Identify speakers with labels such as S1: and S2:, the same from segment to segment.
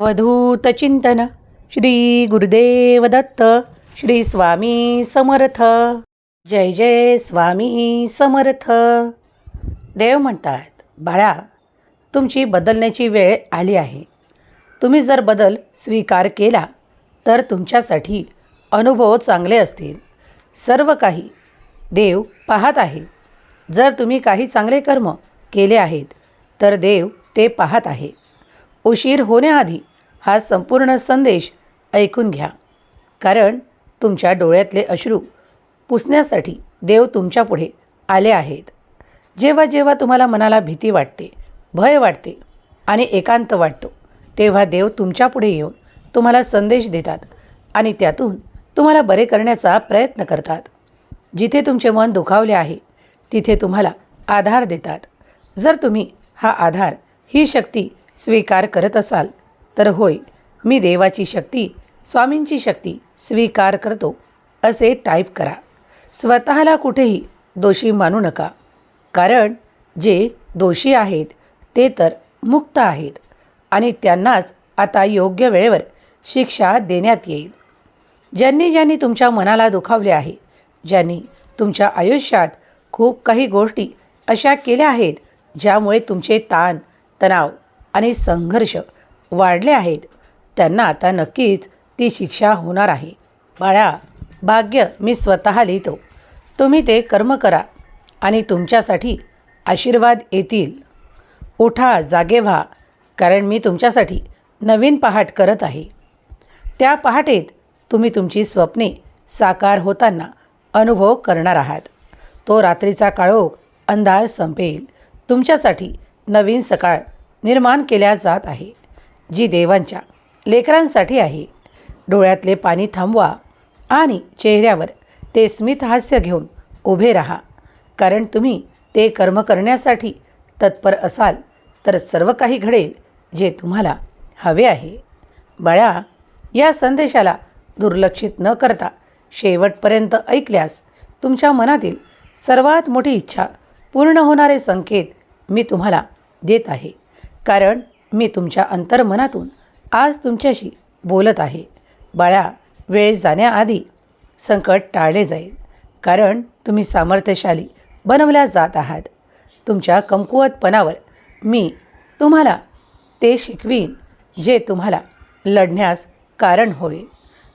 S1: अवधूत चिंतन श्री गुरुदेव दत्त श्री स्वामी समर्थ। जय जय स्वामी समर्थ। देव म्हणतात बाळा तुमची बदलण्याची वेळ आली आहे. तुम्ही जर बदल स्वीकार केला तर तुमच्यासाठी अनुभव चांगले असतील. सर्व काही देव पाहत आहे. जर तुम्ही काही चांगले कर्म केले आहेत तर देव ते पाहत आहे. उशीर होण्याआधी हा संपूर्ण संदेश ऐकून घ्या. कारण तुमच्या डोळ्यातले अश्रू पुसण्यासाठी देव तुमच्यापुढे आले आहेत. जेव्हा जेव्हा तुम्हाला मनाला भीती वाटते भय वाटते आणि एकांत वाटतो तेव्हा देव तुमच्यापुढे येऊन तुम्हाला संदेश देतात आणि त्यातून तुम्हाला बरे करण्याचा प्रयत्न करतात. जिथे तुमचे मन दुखावले आहे तिथे तुम्हाला आधार देतात. जर तुम्ही हा आधार ही शक्ती स्वीकार करत असाल तर होय मी देवाची शक्ती स्वामींची शक्ती स्वीकार करतो असे टाईप करा. स्वतःला कुठेही दोषी मानू नका. कारण जे दोषी आहेत ते तर मुक्त आहेत आणि त्यांनाच आता योग्य वेळेवर शिक्षा देण्यात येईल. ज्यांनी ज्यांनी तुमच्या मनाला दुखावले आहे ज्यांनी तुमच्या आयुष्यात खूप काही गोष्टी अशा केल्या आहेत ज्यामुळे तुमचे ताण तणाव आणि संघर्ष वाढले आहेत. त्यांना आता नक्कीच ती शिक्षा होणार आहे. बाळा भाग्य मी स्वतः लिहितो. तुम्ही ते कर्म करा आणि तुमच्यासाठी आशीर्वाद येतील. उठा जागे व्हा कारण मी तुमच्यासाठी नवीन पहाट करत आहे. त्या पहाटेत तुम्ही तुमची स्वप्ने साकार होताना अनुभव करणार आहात. तो रात्रीचा काळोख अंधार संपेल. तुमच्यासाठी नवीन सकाळ निर्माण केल्या जात आहे जी देवांच्या लेकरांसाठी आहे. डोळ्यातले पाणी थांबवा आणि चेहऱ्यावर ते स्मित हास्य घेऊन उभे राहा. कारण तुम्ही ते कर्म करण्यासाठी तत्पर असाल तर सर्व काही घडेल जे तुम्हाला हवे आहे. बाळा या संदेशाला दुर्लक्षित न करता शेवटपर्यंत ऐकल्यास तुमच्या मनातील सर्वात मोठी इच्छा पूर्ण होणारे संकेत मी तुम्हाला देत आहे. कारण मी तुमच्या अंतर्मनातून आज तुमच्याशी बोलत आहे. बाळा वेळ जाण्याआधी संकट टाळले जाईल. कारण तुम्ही सामर्थ्यशाली बनवल्या जात आहात. तुमच्या कमकुवतपणावर मी तुम्हाला ते शिकवीन जे तुम्हाला लढण्यास कारण होईल.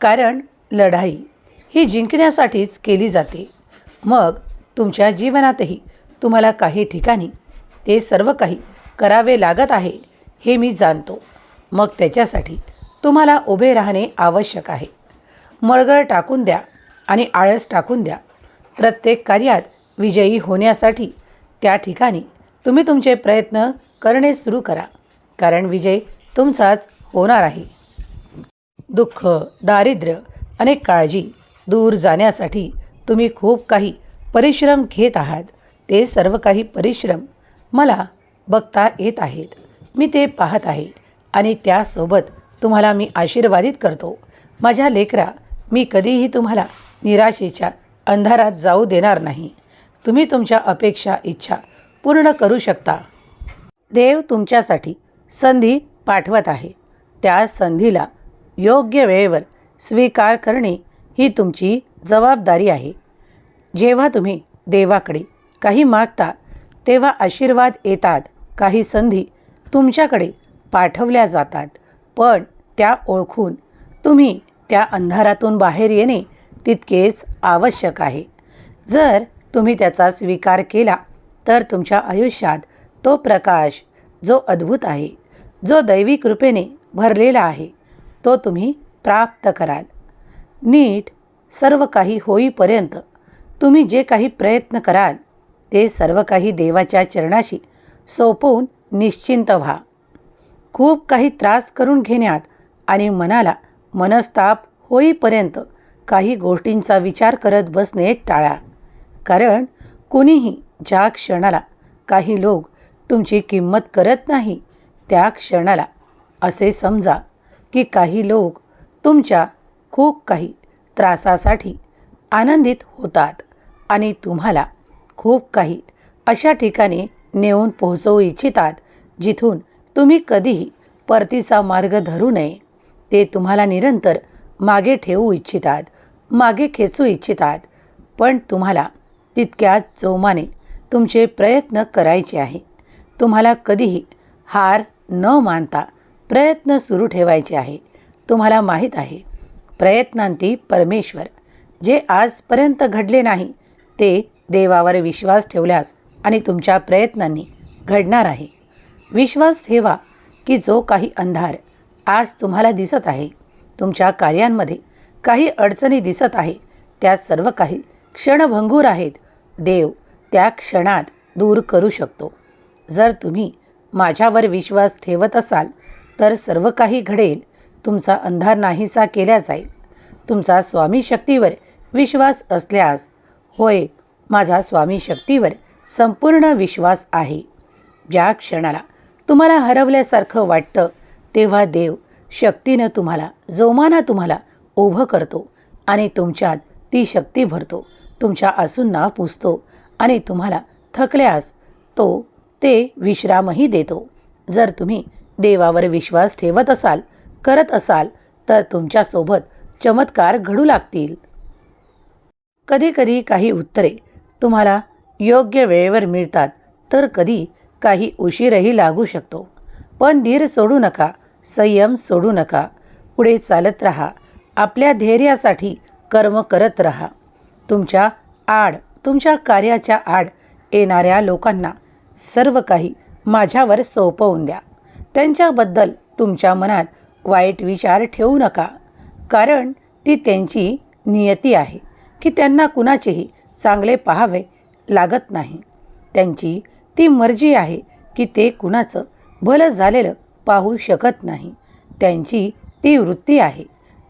S1: कारण लढाई ही जिंकण्यासाठीच केली जाते. मग तुमच्या जीवनातही तुम्हाला काही ठिकाणी ते सर्व काही करावे लागत आहे हे मी जाणतो. मग त्याच्यासाठी तुम्हाला उभे राहणे आवश्यक आहे. मळगळ टाकून द्या आणि आळस टाकून द्या. प्रत्येक कार्यात विजयी होण्यासाठी त्या ठिकाणी तुम्ही तुमचे प्रयत्न करणे सुरू करा कारण विजय तुमचाच होणार आहे. दुःख दारिद्र्य अनेक काळजी दूर जाण्यासाठी तुम्ही खूप काही परिश्रम घेत आहात. ते सर्व काही परिश्रम मला बघता येत आहेत. मी ते पाहत आहे आणि त्यासोबत तुम्हाला मी आशीर्वादित करतो. माझ्या लेकरा मी कधीही तुम्हाला निराशेच्या अंधारात जाऊ देणार नाही. तुम्ही तुमच्या अपेक्षा इच्छा पूर्ण करू शकता. देव तुमच्यासाठी संधी पाठवत आहे. त्या संधीला योग्य वेळेवर स्वीकार करणे ही तुमची जबाबदारी आहे. जेव्हा तुम्ही देवाकडे काही मागता तेव्हा आशीर्वाद येतात. काही संधी तुमच्याकडे पाठवल्या जातात. पण त्या ओळखून तुम्ही त्या अंधारातून बाहेर येणे तितकेच आवश्यक आहे. जर तुम्ही त्याचा स्वीकार केला तर तुमच्या आयुष्यात तो प्रकाश जो अद्भुत आहे जो दैवी कृपेने भरलेला आहे तो तुम्ही प्राप्त कराल. नीट सर्व काही होईपर्यंत तुम्ही जे काही प्रयत्न कराल ते सर्व काही देवाच्या चरणाशी सोपवून निश्चिंत व्हा. खूप काही त्रास करून घेण्यात आणि मनाला मनस्ताप होईपर्यंत काही गोष्टींचा विचार करत बसणे टाळा. कारण कुणीही ज्या क्षणाला काही लोक तुमची किंमत करत नाही त्या क्षणाला असे समजा की काही लोक तुमच्या खूप काही त्रासासाठी आनंदित होतात आणि तुम्हाला खूप काही अशा ठिकाणी नेऊन पोहोचवू इच्छितात जिथून तुम्ही कधीही परतीचा मार्ग धरू नये. ते तुम्हाला निरंतर मागे ठेवू इच्छितात मागे खेचू इच्छितात. पण तुम्हाला तितक्याच जोमाने तुमचे प्रयत्न करायचे आहे तुम्हाला कधीही हार न मानता प्रयत्न सुरू ठेवायचे आहे तुम्हाला माहीत आहे प्रयत्नांती परमेश्वर जे आजपर्यंत घडले नाही ते देवावर विश्वास ठेवल्यास आणि तुमच्या प्रयत्नांनी घडणार आहे. विश्वास ठेवा की जो काही अंधार आज तुम्हाला दिसत आहे तुमच्या कार्यांमध्ये काही अडचणी दिसत आहे त्या सर्व काही क्षणभंगूर आहेत. देव त्या क्षणात दूर करू शकतो. जर तुम्ही माझ्यावर विश्वास ठेवत असाल तर सर्व काही घडेल. तुमचा अंधार नाहीसा केला जाईल. तुमचा स्वामी शक्तीवर विश्वास असल्यास होय माझा स्वामी शक्तीवर संपूर्ण विश्वास आहे. ज्या क्षणाला तुम्हाला हरवल्यासारखं वाटतं तेव्हा देव शक्तीनं तुम्हाला जोमाना तुम्हाला उभं करतो आणि तुमच्यात ती शक्ती भरतो. तुमच्या आसूंना पुसतो आणि तुम्हाला थकल्यास तो ते विश्रामही देतो. जर तुम्ही देवावर विश्वास ठेवत असाल करत असाल तर तुमच्यासोबत चमत्कार घडू लागतील. कधीकधी काही उत्तरे तुम्हाला योग्य वेळेवर मिळतात तर कधी काही उशीरही लागू शकतो. पण धीर सोडू नका संयम सोडू नका. पुढे चालत राहा आपल्या धैर्यासाठी कर्म करत राहा. तुमच्या आड तुमच्या कार्याच्या आड येणाऱ्या लोकांना सर्व काही माझ्यावर सोपवून द्या. त्यांच्याबद्दल तुमच्या मनात वाईट विचार ठेवू नका कारण ती त्यांची नियती आहे की त्यांना कुणाचेही चांगले पाहावे लागत नाही. त्यांची ती मर्जी आहे की ते कुणाचं भलं झालेलं पाहू शकत नाही. त्यांची ती वृत्ती आहे.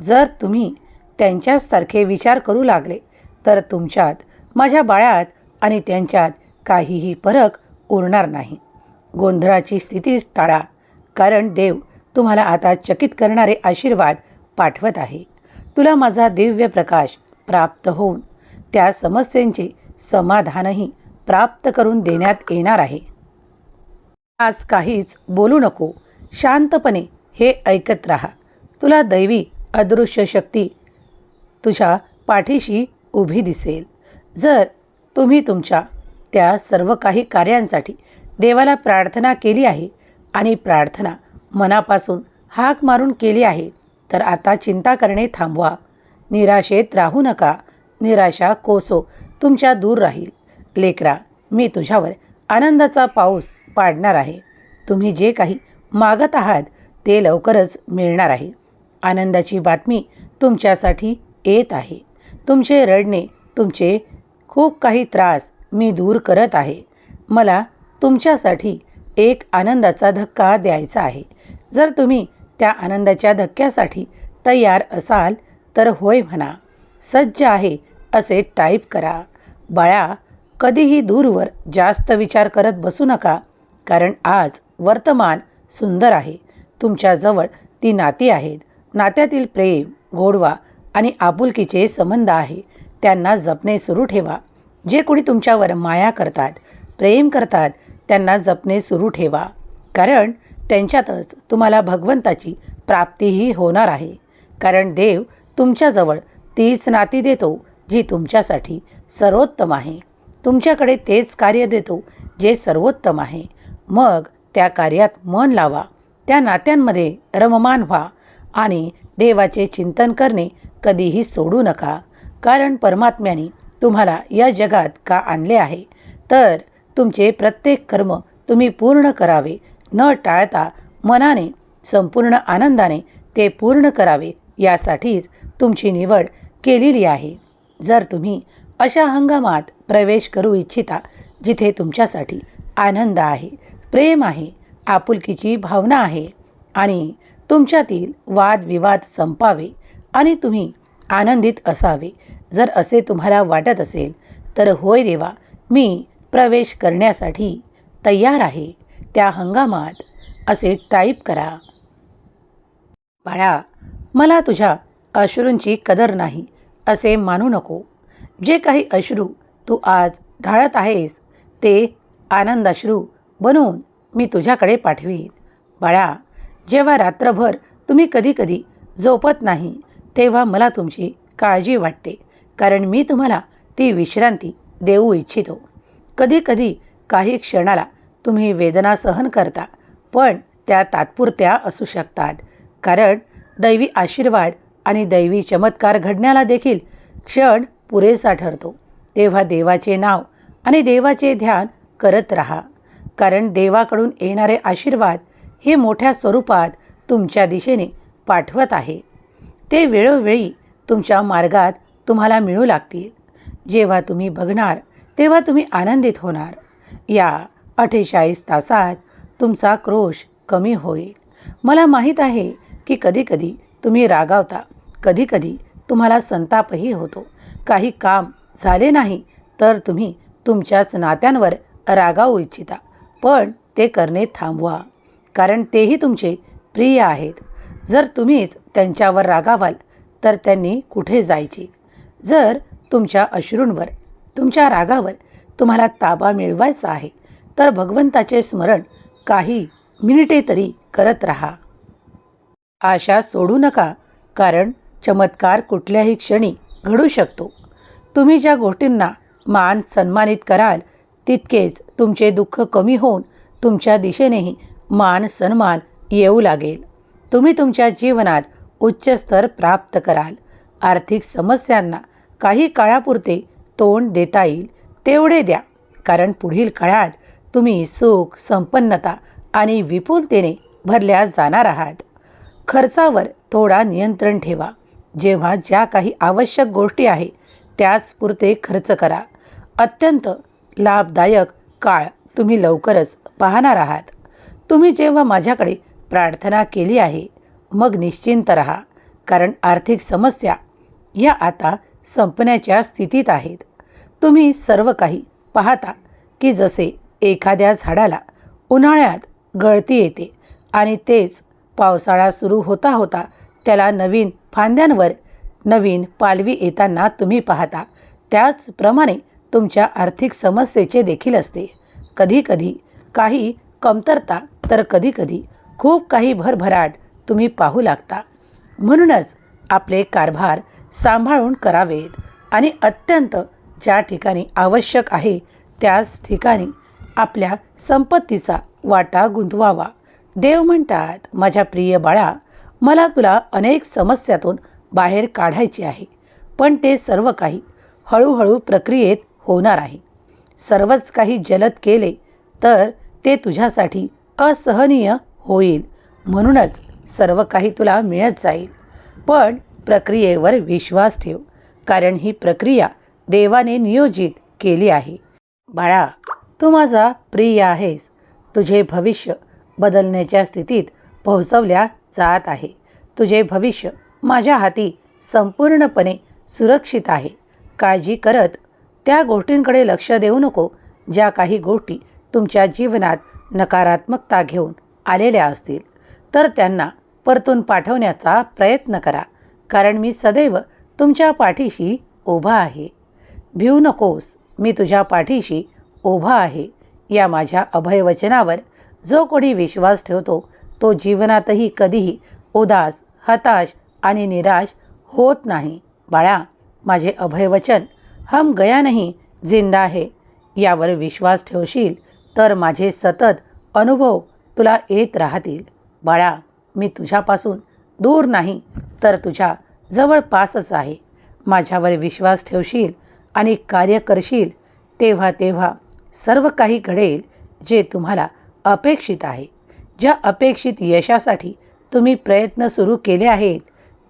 S1: जर तुम्ही त्यांच्यासारखे विचार करू लागले तर तुमच्यात माझ्या बाळ्यात आणि त्यांच्यात काहीही फरक उरणार नाही. गोंधळाची स्थिती टाळा कारण देव तुम्हाला आता चकित करणारे आशीर्वाद पाठवत आहे. तुला माझा दिव्य प्रकाश प्राप्त होऊन त्या समस्येंचे समाधानही प्राप्त करून देण्यात येणार आहे. आज काहीच बोलू नको. शांतपणे हे ऐकत राहा. तुला दैवी अदृश्य शक्ती तुझ्या पाठीशी उभी दिसेल. जर तुम्ही तुमच्या त्या सर्व काही कार्यांसाठी देवाला प्रार्थना केली आहे आणि प्रार्थना मनापासून हाक मारून केली आहे तर आता चिंता करणे थांबवा. निराशेत राहू नका. निराशा कोसो. तुमच्या दूर राहील. लेकरा मी तुझ्यावर आनंदाचा पाऊस पाडणार आहे. तुम्ही जे काही मागत आहात ते लवकरच मिळणार आहे. आनंदाची बातमी तुमच्यासाठी येत आहे. तुमचे रडणे तुमचे खूप काही त्रास मी दूर करत आहे. मला तुमच्यासाठी एक आनंदाचा धक्का द्यायचा आहे. जर तुम्ही त्या आनंदाच्या धक्क्यासाठी तयार असाल तर होय म्हणा. सज्ज आहे असे टाईप करा. बाळा कधीही दूरवर जास्त विचार करत बसू नका कारण आज वर्तमान सुंदर आहे. तुमच्याजवळ ती नाती आहेत. नात्यातील प्रेम गोडवा आणि आपुलकीचे संबंध आहे. त्यांना जपणे सुरू ठेवा. जे कोणी तुमच्यावर माया करतात प्रेम करतात त्यांना जपणे सुरू ठेवा. कारण त्यांच्यातच तुम्हाला भगवंताची प्राप्तीही होणार आहे. कारण देव तुमच्याजवळ तीच नाती देतो जी तुमच्यासाठी सर्वोत्तम आहे. तुमच्याकडे तेच कार्य देतो जे सर्वोत्तम आहे. मग त्या कार्यात मन लावा. त्या नात्यांमध्ये रममान व्हा आणि देवाचे चिंतन करणे कधीही सोडू नका. कारण परमात्म्याने तुम्हाला या जगात का आणले आहे? तर तुमचे प्रत्येक कर्म तुम्ही पूर्ण करावे. न टाळता मनाने संपूर्ण आनंदाने ते पूर्ण करावे. यासाठीच तुमची निवड केलेली आहे. जर तुम्ही अशा हंगामात प्रवेश करू इच्छिता जिथे तुमच्यासाठी आनंद आहे प्रेम आहे आपुलकीची भावना आहे आणि तुमच्यातील वादविवाद संपावे आणि तुम्ही आनंदित असावे जर असे तुम्हाला वाटत असेल तर होय देवा मी प्रवेश करण्यासाठी तयार आहे. त्या हंगामात असे टाईप करा. बाळा मला तुझ्या अश्रूंची कदर नाही. असे मानू नको. जे काही अश्रू तू आज ढाळत आहेस ते आनंदाश्रू बनवून मी तुझ्याकडे पाठवीन. बाळा जेव्हा रात्रभर तुम्ही कधीकधी झोपत नाही तेव्हा मला तुमची काळजी वाटते कारण मी तुम्हाला ती विश्रांती देऊ इच्छितो. कधीकधी काही क्षणाला तुम्ही वेदना सहन करता पण त्या तात्पुरत्या असू शकतात कारण दैवी आशीर्वाद आणि दैवी चमत्कार घडण्याला देखील क्षण पुरेसा ठरतो. तेव्हा देवाचे नाव आणि देवाचे ध्यान करत राहा. कारण देवाकडून येणारे आशीर्वाद हे मोठ्या स्वरूपात तुमच्या दिशेने पाठवत आहे. ते वेळोवेळी तुमच्या मार्गात तुम्हाला मिळू लागतील. जेव्हा तुम्ही बघणार तेव्हा तुम्ही आनंदित होणार. या अठ्ठेचाळीस तासात तुमचा क्रोश कमी होईल. मला माहीत आहे की कधीकधी तुम्ही रागावता. कधीकधी तुम्हाला संतापही होतो. काही काम झाले नाही तर तुम्ही तुमच्याच नात्यांवर रागावू इच्छिता. पण ते करणे थांबवा कारण तेही तुमचे प्रिय आहेत. जर तुम्हीच त्यांच्यावर रागावाल तर त्यांनी कुठे जायचे? जर तुमच्या अश्रूंवर तुमच्या रागावर तुम्हाला ताबा मिळवायचा आहे तर भगवंताचे स्मरण काही मिनिटे तरी करत राहा. आशा सोडू नका कारण चमत्कार कुठल्याही क्षणी घडू शकतो. तुम्ही ज्या गोष्टींना मान सन्मानित कराल तितकेच तुमचे दुःख कमी होऊन तुमच्या दिशेनेही मान सन्मान येऊ लागेल. तुम्ही तुमच्या जीवनात उच्च स्तर प्राप्त कराल. आर्थिक समस्यांना काही काळापुरते तोंड देता येईल तेवढे द्या. कारण पुढील काळात तुम्ही सुख संपन्नता आणि विपुलतेने भरल्या जाणार आहात. खर्चावर थोडा नियंत्रण ठेवा. जेव्हा ज्या काही आवश्यक गोष्टी आहे त्याच पुरते खर्च करा. अत्यंत लाभदायक काळ तुम्ही लवकरच पाहणार आहात. तुम्ही जेव्हा माझ्याकडे प्रार्थना केली आहे मग निश्चिंत राहा कारण आर्थिक समस्या या आता संपण्याच्या स्थितीत आहेत. तुम्ही सर्व काही पाहता की जसे एखाद्या झाडाला उन्हाळ्यात गळती येते आणि तेच पावसाळा सुरू होता होता त्याला नवीन फांद्यांवर नवीन पालवी येताना तुम्ही पाहता. त्याचप्रमाणे तुमच्या आर्थिक समस्येचे देखील असते. कधीकधी काही कमतरता तर कधीकधी खूप काही भरभराट तुम्ही पाहू लागता. म्हणूनच आपले कारभार सांभाळून करावेत आणि अत्यंत ज्या ठिकाणी आवश्यक आहे त्याच ठिकाणी आपल्या संपत्तीचा वाटा गुंतवावा. देव म्हणतात माझ्या प्रिय बाळा मला तुला अनेक समस्यातून बाहेर काढायचे आहे पण ते सर्व काही हळूहळू प्रक्रियेत होणार आहे. सर्वच काही जलद केले तर ते तुझ्यासाठी असहनीय होईल म्हणूनच सर्व काही तुला मिळत जाईल. पण प्रक्रियेवर विश्वास ठेव कारण ही प्रक्रिया देवाने नियोजित केली आहे. बाळा तू माझा प्रिय आहेस. तुझे भविष्य बदलण्याच्या स्थितीत पोहोचवल्या जात आहे. तुझे भविष्य माझ्या हाती संपूर्णपणे सुरक्षित आहे. काळजी करत त्या गोष्टींकडे लक्ष देऊ नको ज्या काही गोष्टी तुमच्या जीवनात नकारात्मकता घेऊन आलेल्या असतील. तर त्यांना परतून पाठवण्याचा प्रयत्न करा कारण मी सदैव तुमच्या पाठीशी उभा आहे. भिऊ नकोस मी तुझ्या पाठीशी उभा आहे. या माझ्या अभयवचनावर जो कोणी विश्वास ठेवतो तो जीवनातही कधीही उदास हताश आणि निराश होत नाही. बाळा माझे अभयवचन हम गया नाही जिंदा आहे यावर विश्वास ठेवशील तर माझे सतत अनुभव तुला येत राहतील. बाळा मी तुझ्यापासून दूर नाही तर तुझ्या जवळपासच आहे. माझ्यावर विश्वास ठेवशील आणि कार्य करशील तेव्हा तेव्हा सर्व काही घडेल जे तुम्हाला अपेक्षित आहे. ज्या अपेक्षित यशासाठी तुम्ही प्रयत्न सुरू केले आहेत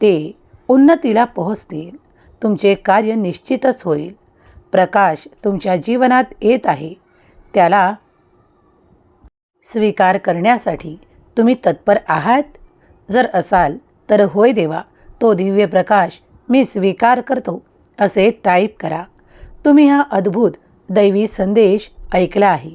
S1: ते उन्नतीला पोहोचतील. तुमचे कार्य निश्चितच होईल. प्रकाश तुमच्या जीवनात येत आहे. त्याला स्वीकार करण्यासाठी तुम्ही तत्पर आहात? जर असाल तर होय देवा तो दिव्य प्रकाश मी स्वीकार करतो असे टाईप करा. तुम्ही हा अद्भुत दैवी संदेश ऐकला आहे.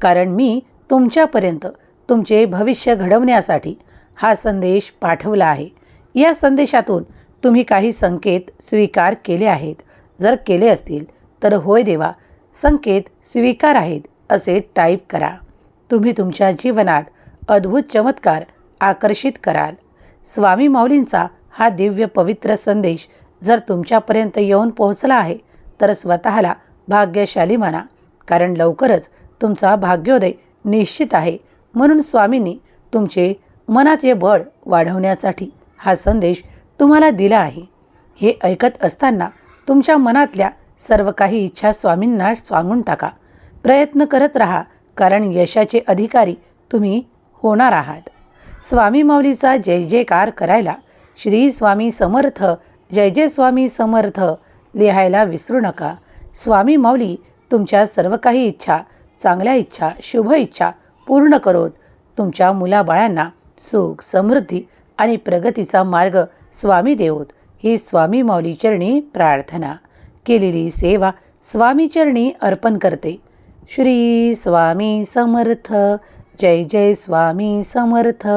S1: कारण मी तुमच्यापर्यंत तुमचे भविष्य घडवण्यासाठी हा संदेश पाठवला आहे. या संदेशातून तुम्ही काही संकेत स्वीकार केले आहेत. जर केले असतील तर होय देवा संकेत स्वीकार आहेत असे टाईप करा. तुम्ही तुमच्या जीवनात अद्भुत चमत्कार आकर्षित कराल. स्वामी माऊलींचा हा दिव्य पवित्र संदेश जर तुमच्यापर्यंत येऊन पोहोचला आहे तर स्वतःला भाग्यशाली म्हणा कारण लवकरच तुमचा भाग्योदय निश्चित आहे. म्हणून स्वामींनी तुमचे मनाचे बळ वाढवण्यासाठी हा संदेश तुम्हाला दिला आहे. हे ऐकत असताना तुमच्या मनातल्या सर्व काही इच्छा स्वामींना सांगून टाका. प्रयत्न करत राहा कारण यशाचे अधिकारी तुम्ही होणार आहात. स्वामी माऊलीचा जय जयकार करायला श्री स्वामी समर्थ जय जय स्वामी समर्थ लिहायला विसरू नका. स्वामी माऊली तुमच्या सर्व काही इच्छा चांगल्या इच्छा शुभ इच्छा पूर्ण करोत. तुमच्या मुलाबाळांना सुख समृद्धी आणि प्रगतीचा मार्ग स्वामी देवोत. ही स्वामी माऊली चरणी प्रार्थना. केलेली सेवा स्वामी चरणी अर्पण करते. श्री स्वामी समर्थ. जय जय स्वामी समर्थ.